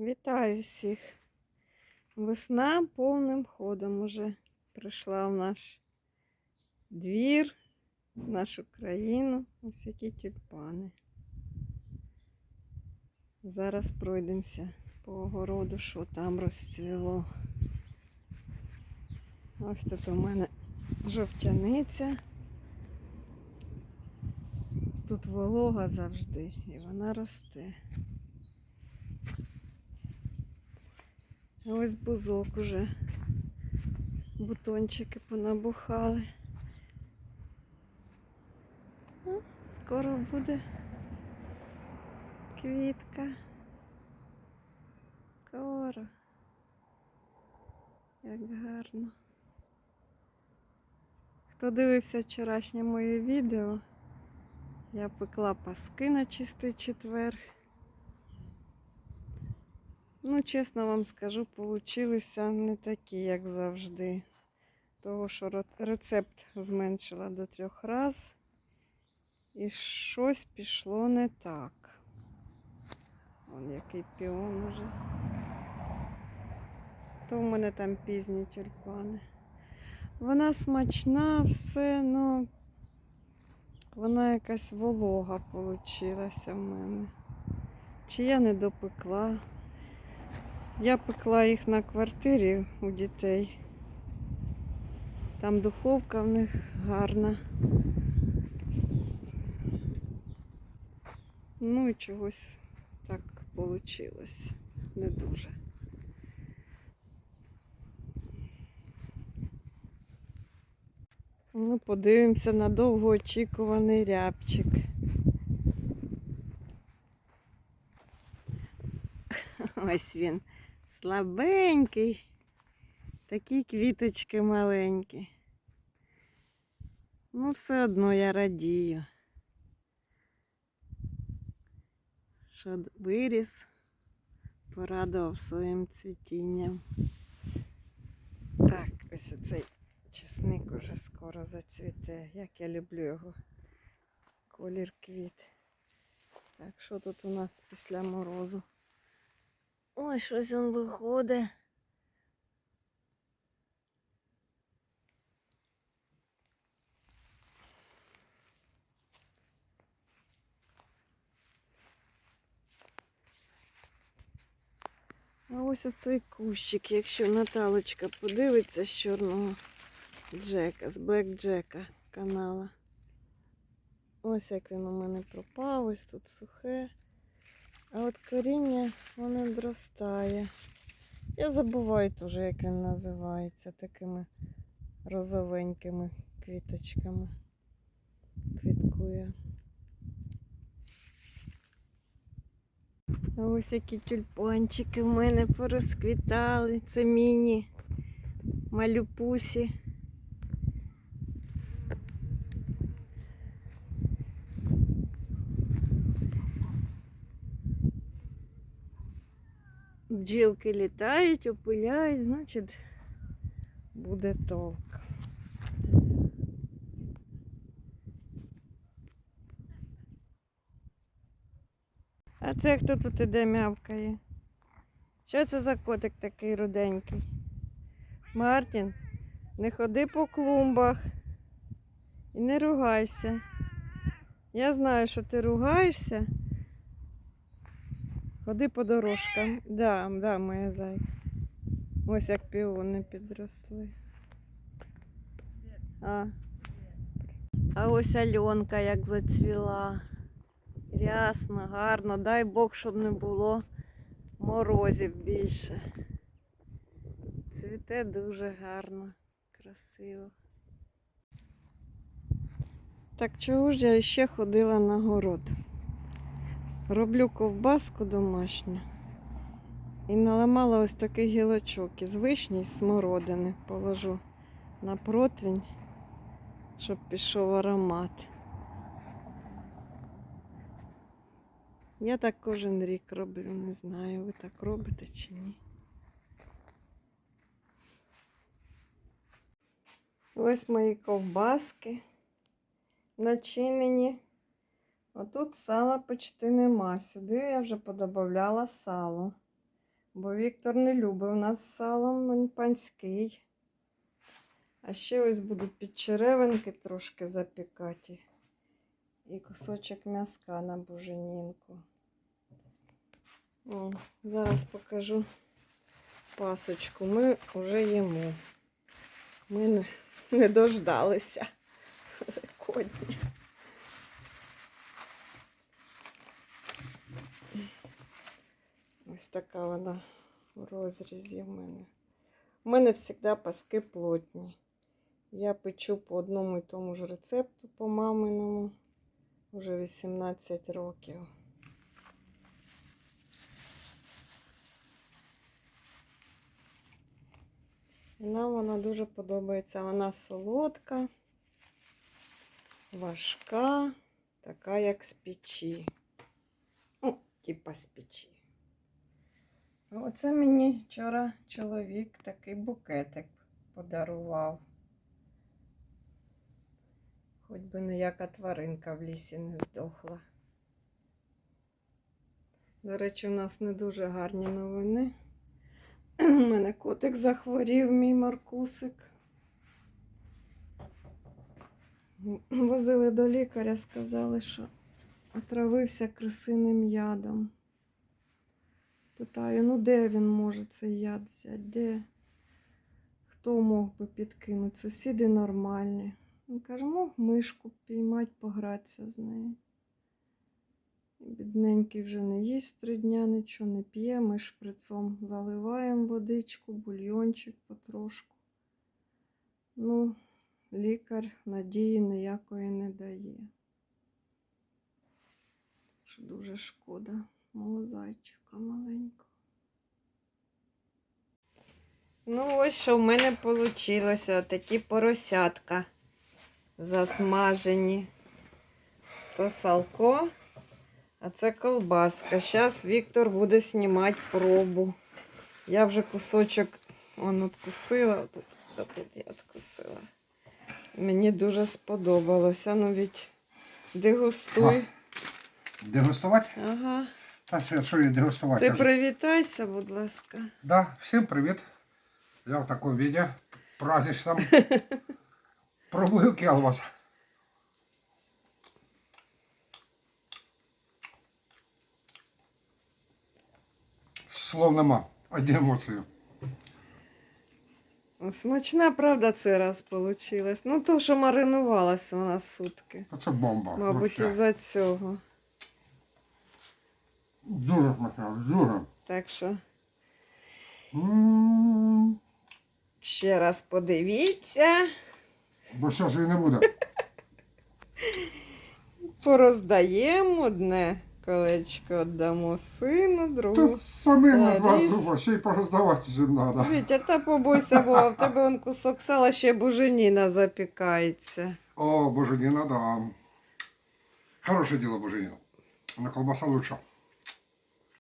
Вітаю всіх. Весна повним ходом уже прийшла в наш двір, в нашу країну. Ось які тюльпани. Зараз пройдемося по огороду, що там розцвіло. Ось тут у мене жовтяниця. Тут волога завжди і вона росте. Ось бузок уже. Бутончики понабухали. А, Скоро буде квітка. Скоро. Як гарно. Хто дивився вчорашнє моє відео, я пекла паски на чистий четвер. Ну, чесно вам скажу, получилися не такі, як завжди. Того, що рецепт зменшила до трьох раз. І щось пішло не так. Вон який піон уже. То в мене там пізні тюльпани. Вона смачна, все, ну вона якась волога получилася в мене. Чи я не допекла? Я пекла їх на квартирі у дітей. Там духовка в них гарна. Ну і чогось так вийшло. Не дуже. Ну, подивимося на довгоочікуваний рябчик. Ось він. Слабенький. Такі квіточки маленькі. Ну, все одно я радію. Що виріс, порадував своїм цвітінням. Так, ось оцей чесник уже скоро зацвіте. Як я люблю його. Колір квіт. Так, що тут у нас після морозу? Ой, щось він виходить. А ось оцей кущик, якщо Наталочка подивиться з чорного Джека, з Блек Джека канала. Ось як він у мене пропав, ось тут сухе. А от коріння воно відростає. Я забуваю теж, як він називається, такими розовенькими квіточками. Квіткує. Ось які тюльпанчики в мене порозквітали. Це міні малюпусі. Бджілки літають, опиляють, значить буде толк. А це хто тут іде мявкає? Що це за котик такий руденький? Мартін, не ходи по клумбах і не ругайся. Я знаю, що ти ругаєшся. Ходи по дорожкам. Да, да, моя зайка. Ось як піони підросли. А. а ось Альонка як зацвіла. Рясно, гарно. Дай Бог, щоб не було морозів більше. Цвіте дуже гарно, красиво. Так чого ж я ще ходила на город? Роблю ковбаску домашню. І наламала ось такий гілочок із вишні і смородини. Положу на противень, щоб пішов аромат. Я так кожен рік роблю, не знаю, ви так робите чи ні. Ось мої ковбаски начинені. А тут сала почти нема. Сюди я вже подобавляла сало. Бо Віктор не любить у нас салом, він панський. А ще ось буду підчеревинки трошки запікати. І кусочок м'яска на буженінку. О, зараз покажу пасочку. Ми вже їмо. Ми не, не дождалися. Великодні. Ось така вона в розрізі в мене. У мене завжди паски плотні. Я печу по одному і тому ж рецепту, по маминому, вже 18 років. І нам вона дуже подобається. Вона солодка, важка, така як з печі. Ну, типа з печі. Оце мені вчора чоловік такий букетик подарував. Хоч би ніяка тваринка в лісі не здохла. До речі, у нас не дуже гарні новини. У мене котик захворів, мій Маркусик. Возили до лікаря, сказали, що отравився крисиним ядом. Питаю, ну де він може цей яд взяти? Де? Хто мог би підкинути? Сусіди нормальні. Він каже, мог мишку піймати, погратися з нею. Бідненький вже не їсть три дня, нічого не п'є. Ми шприцом заливаємо водичку, бульйончик потрошку. Ну, лікар надії ніякої не дає. Що дуже шкода мого зайчика маленького. Ну, ось що в мене вийшло. Такі поросятка засмажені. То салко, а це колбаска. Зараз Віктор буде знімати пробу. Я вже кусочок он откусила. Тут, тут я откусила. Мені дуже сподобалося. Ну від дегустуй. Дегустувати? Ага. Та свят, дегустувати? Ти привітайся, будь ласка. Да, всім привіт. Я в такому віді праздничном. Пробую келвас. Слов нема, одні емоції. Смачна, правда, цей раз вийшла. Ну, то, що маринувалася вона сутки. Це бомба. Мабуть, із-за цього. Дуже смачно, дуже. Так що ще раз подивіться, Бо зараз її не буде. пороздаємо одне колечко віддамо сину, другу. Тут самим на два зуба, ще й пороздавати їм треба. Вітя, та побойся, бо в тебе он кусок сала ще буженіна запікається. О, боженіна, да. Хороше діло боженіна. На колбаса лучше.